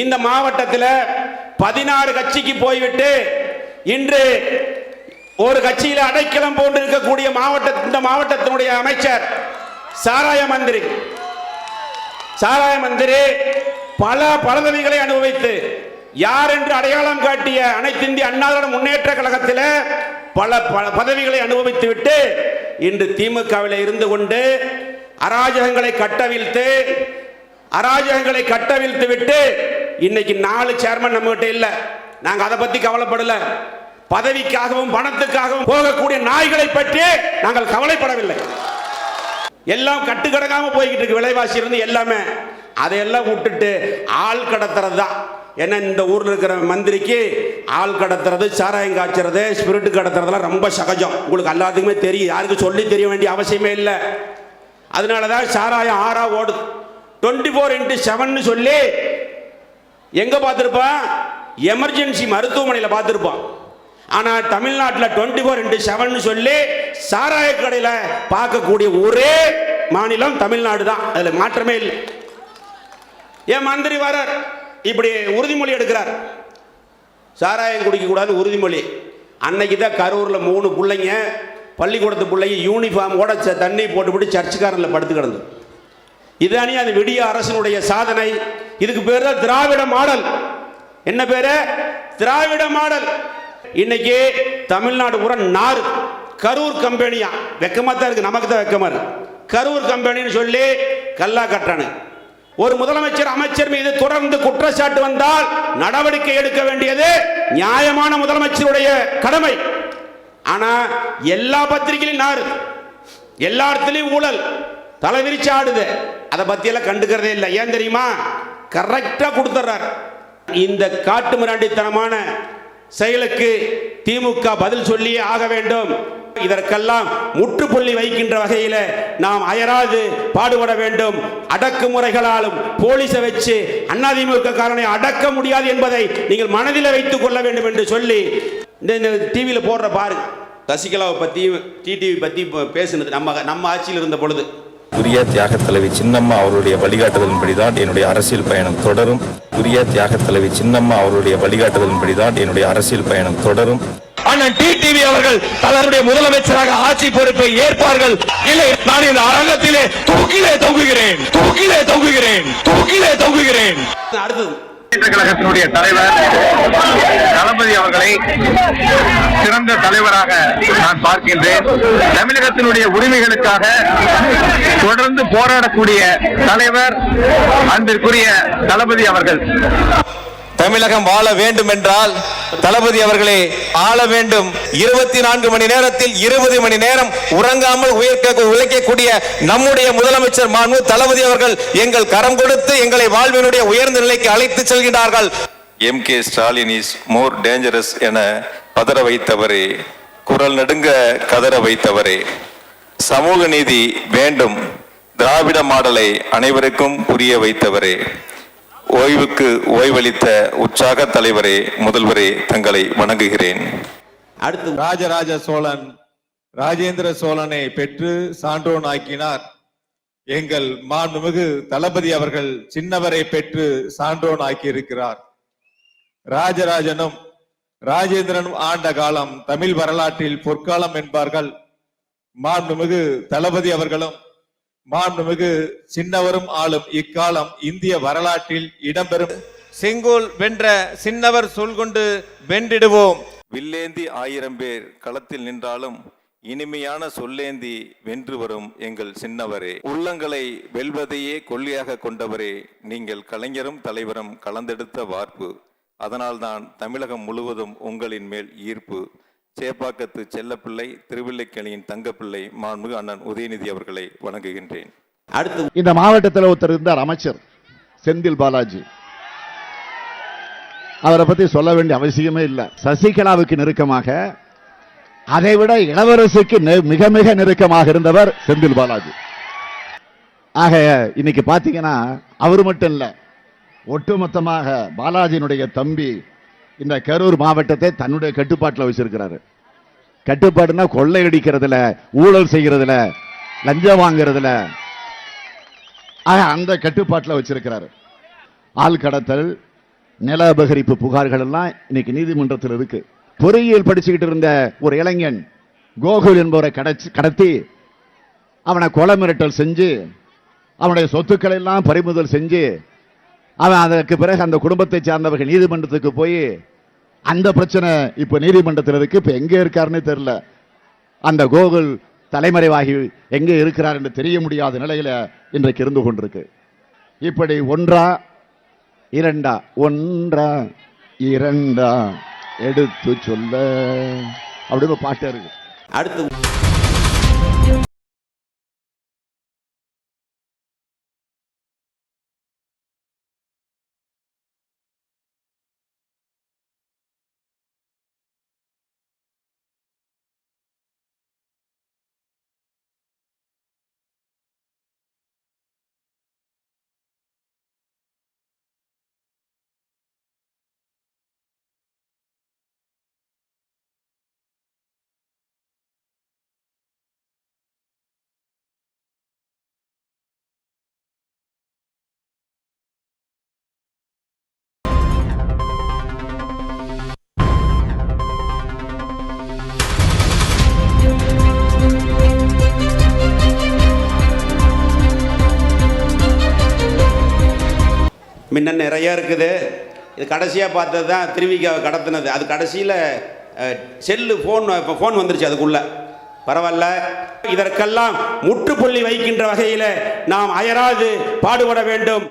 இந்த மாவட்டத்தில் பதினாறு கட்சிக்கு போய்விட்டு இன்று ஒரு கட்சியில் அடைக்கலம் போன்று இருக்கக்கூடிய மாவட்ட இந்த மாவட்டத்தினுடைய அமைச்சர் சாராய மந்திரி. சாராய மந்திரி பல பதவிகளை அனுபவித்து யார் என்று அடையாளம் காட்டிய அனைத்து இந்திய அண்ணா முன்னேற்ற கழகத்தில் பல பல பதவிகளை அனுபவித்து விட்டு இன்று திமுகவில் இருந்து கொண்டு அராஜகங்களை கட்டவிழ்த்து அராஜகங்களை கட்டவிழ்த்து விட்டு இன்னைக்கு நாலு சேர்மன் நம்மகிட்ட இல்லை. நாங்கள் அதை பத்தி கவலைப்படல. பதவிக்காகவும் பணத்துக்காகவும் போகக்கூடிய நாய்களை பற்றி நாங்கள் கவலைப்படவில்லை. எல்லாம் கட்டுக்கடங்காம போய்கிட்டு இருக்கு விலைவாசி இருந்து எல்லாமே. அதையெல்லாம் விட்டுட்டு ஆள் கடத்துறது தான். ஏன்னா இந்த ஊரில் இருக்கிற மந்திரிக்கு ஆள் கடத்துறது சாராயம் காய்ச்சறது ஸ்பிரிட் கடத்துறதுலாம் ரொம்ப சகஜம். உங்களுக்கு எல்லாத்துக்குமே தெரியும். யாருக்கும் சொல்லி தெரிய வேண்டிய அவசியமே இல்லை. அதனால தான் சாராயம் ஆறாக ஓடுது. டுவெண்ட்டி ஃபோர் இன்ட்டு செவன் சொல்லி எங்க பார்த்துருப்பான்? எமர்ஜென்சி மருத்துவமனையில் பார்த்துருப்பான். ஆனால் தமிழ்நாட்டில் டுவெண்ட்டி ஃபோர் இன்ட்டு செவன் சொல்லி சாராய கடையில் பார்க்கக்கூடிய ஒரே மாநிலம் தமிழ்நாடு தான். அதில் மாற்றமே இல்லை. ஏன் மந்திரி வரார் இப்படி உறுதிமொழி எடுக்கிறார். சாராயம் குடிக்கக்கூடாது உறுதிமொழி. அன்னைக்கு தான் கரூரில் மூணு பிள்ளைங்க பள்ளிக்கூடத்து பிள்ளைங்க யூனிஃபார்மோட ச- தண்ணி போட்டுவிட்டு சர்ச்சுக்காரனில் படுத்து கிடந்து. இதுதானே அது விடிய அரசனுடைய சாதனை. இதுக்கு பேர் தான் திராவிட மாடல். என்ன பேரு? திராவிட மாடல். இன்னைக்கு தமிழ்நாடு பூரா நாறு. கரூர் கம்பெனியா? வெக்கமாக தான் இருக்கு. நமக்கு தான் வெக்கமாக இருக்கு. கரூர் கம்பெனின்னு சொல்லி கல்லா கட்டானு ஒரு முதலமைச்சர் அமைச்சர் மீது தொடர்ந்து குற்றச்சாட்டு வந்தால் நடவடிக்கை எடுக்க வேண்டியது நியாயமான முதலமைச்சருடைய கடமை. ஆனா எல்லா பத்திரிகையிலும் நாறு. எல்லா இடத்துலையும் ஊழல். தலைவிரிச்சு ஆடுது. அதை பத்தியெல்லாம் கண்டுக்கிறதே இல்லை. ஏன் தெரியுமா? கரெக்டா கொடுத்துட்றார் இந்த காட்டு மிராண்டித்தனமான செயலுக்கு திமுக பதில் சொல்லியே ஆக வேண்டும். இதற்கெல்லாம் முற்றுப்புள்ளி வைக்கின்ற வகையில் நாம் அயராது பாடுபட வேண்டும். அடக்குமுறைகளாலும் போலீஸை வச்சு அதிமுக காரனை அடக்க முடியாது என்பதை நீங்கள் மனதில் வைத்துக் கொள்ள வேண்டும் என்று சொல்லி இந்த டிவியில் போடுற பாருங்க. சசிகலாவை பற்றியும் டிடிவி பற்றி பேசுனது நம்ம நம்ம ஆட்சியில் இருந்த பொழுது. உரிய தியாக தலைவி சின்னம்மா அவருடைய வழிகாட்டுதலின்படிதான் என்னுடைய அரசியல் பயணம் தொடரும். உரிய தியாக தலைவி சின்னம்மா அவருடைய வழிகாட்டுதலின்படிதான் என்னுடைய அரசியல் பயணம் தொடரும். அண்ணன் டிடிவி அவர்கள் தங்களுடைய முதலமைச்சராக ஆட்சி பொறுப்பை ஏற்பார்கள். இல்லை நான் இந்த அரங்கத்திலே தூக்கிலே தொங்குகிறேன். தூக்கிலே தொங்குகிறேன். தூக்கிலே தொங்குகிறேன். அடுத்தது. முன்னேற்ற கழகத்தினுடைய தலைவர் தளபதி அவர்களை சிறந்த தலைவராக நான் பார்க்கின்றேன். தமிழகத்தினுடைய உரிமைகளுக்காக தொடர்ந்து போராடக்கூடிய தலைவர் அன்பிற்குரிய தளபதி அவர்கள். தமிழகம் வாழ வேண்டும் என்றால் தளபதி அவர்களே ஆள வேண்டும். இருபத்தி நான்கு மணி நேரத்தில் இருபது மணி நேரம் உறங்காமல் உயர்க்க உழைக்கக்கூடிய நம்முடைய முதலமைச்சர் மாண்பு தளபதி அவர்கள் எங்கள் கரம் கொடுத்து எங்களை வாழ்வினுடைய உயர்ந்த நிலைக்கு அழைத்து செல்கிறார்கள் M K Stalin is more dangerous என பதற வைத்தவரே. குரல் நடுங்க கதற வைத்தவரே. சமூக நீதி வேண்டும். திராவிட மாடலை அனைவருக்கும் புரிய வைத்தவரே. ஓய்வுக்கு ஓய்வளித்த உற்சாக தலைவரே முதல்வரே தங்களை வணங்குகிறேன். அடுத்து ராஜராஜ சோழன் ராஜேந்திர சோழனை பெற்று சான்றோன் ஆக்கினார். எங்கள் மாண்புமிகு தளபதி அவர்கள் சின்னவரை பெற்று சான்றோன் ஆக்கியிருக்கிறார். ராஜராஜனும் ராஜேந்திரனும் ஆண்ட காலம் தமிழ் வரலாற்றில் பொற்காலம் என்பார்கள். மாண்புமிகு தளபதி அவர்களும் மாண்புமிகு சின்னவரும் ஆளும் இக்காலம் இந்திய வரலாற்றில் இடம்பெறும் செங்கோல் வென்ற சின்னவர் சொல் கொண்டு வென்றிடுவோம். வில்லேந்தி ஆயிரம் பேர் களத்தில் நின்றாலும் இனிமையான சொல்லேந்தி வென்று வரும் எங்கள் சின்னவரே. உள்ளங்களை வெல்வதையே கொள்கையாக கொண்டவரே. நீங்கள் கலைஞரும் தலைவரும் கலந்தெடுத்த வார்ப்பு. அதனால்தான் தமிழகம் முழுவதும் உங்களின் மேல் ஈர்ப்பு. சேப்பாக்கத்து செல்லப்பிள்ளை திருவில்லைக்கணியின் தங்கப்பிள்ளை மாண்புமிகு அண்ணன் உதயநிதி அவர்களை வணங்குகின்றேன். அடுத்து இந்த மாவட்டத்தில் ஒருத்தர் இருந்தார் அமைச்சர் செந்தில் பாலாஜி. அவரை பத்தி சொல்ல வேண்டிய அவசியமே இல்லை. சசிகலாவுக்கு நெருக்கமாக அதைவிட இளவரசுக்கு நெ- மிக மிக நெருக்கமாக இருந்தவர் செந்தில் பாலாஜி. ஆக இன்னைக்கு பாத்தீங்கன்னா அவர் மட்டும் இல்ல ஒட்டுமொத்தமாக பாலாஜியினுடைய தம்பி இந்த கரூர் மாவட்டத்தை தன்னுடைய கட்டுப்பாட்டில் வச்சிருக்கிறாரு. கட்டுப்பாடுனா கொள்ளையடிக்கிறதுல ஊழல் செய்கிறதுல லஞ்சம் வாங்குறதுல. அந்த கட்டுப்பாட்டில் வச்சிருக்கிறாரு. ஆள் கடத்தல் நில அபகரிப்பு புகார்கள் எல்லாம் இன்னைக்கு நீதிமன்றத்தில் இருக்கு. பொறியியல் படிச்சுக்கிட்டு இருந்த ஒரு இளைஞன் கோகுல் என்பவரை கடச்சி கடத்தி அவனை கொலை மிரட்டல் செஞ்சு அவனுடைய சொத்துக்களை எல்லாம் பறிமுதல் செஞ்சு அவன் அதற்கு பிறகு அந்த குடும்பத்தை சார்ந்தவர்கள் நீதிமன்றத்துக்கு போய் அந்த பிரச்சனை இப்போ நீதிமன்றத்தில் இருக்கு. இப்போ எங்கே இருக்காருன்னு தெரில அந்த கோகுல் தலைமறைவாகி எங்கே இருக்கிறார் என்று தெரிய முடியாத நிலையில் இன்றைக்கு இருந்து கொண்டிருக்கு. இப்படி ஒன்றா இரண்டா ஒன்றா இரண்டா எடுத்து சொல்ல. அப்படின்னு பாட்டு இருக்கு. அடுத்து முன்ன நிறைய இருக்குது. இது கடைசியாக பார்த்தது தான் திருவிக்காவை கடத்தினது. அது கடைசியில் செல்லு ஃபோன் இப்போ ஃபோன் வந்துருச்சு அதுக்குள்ளே. பரவாயில்ல. இதற்கெல்லாம் முற்றுப்புள்ளி வைக்கின்ற வகையில் நாம் அயராது பாடுபட வேண்டும்.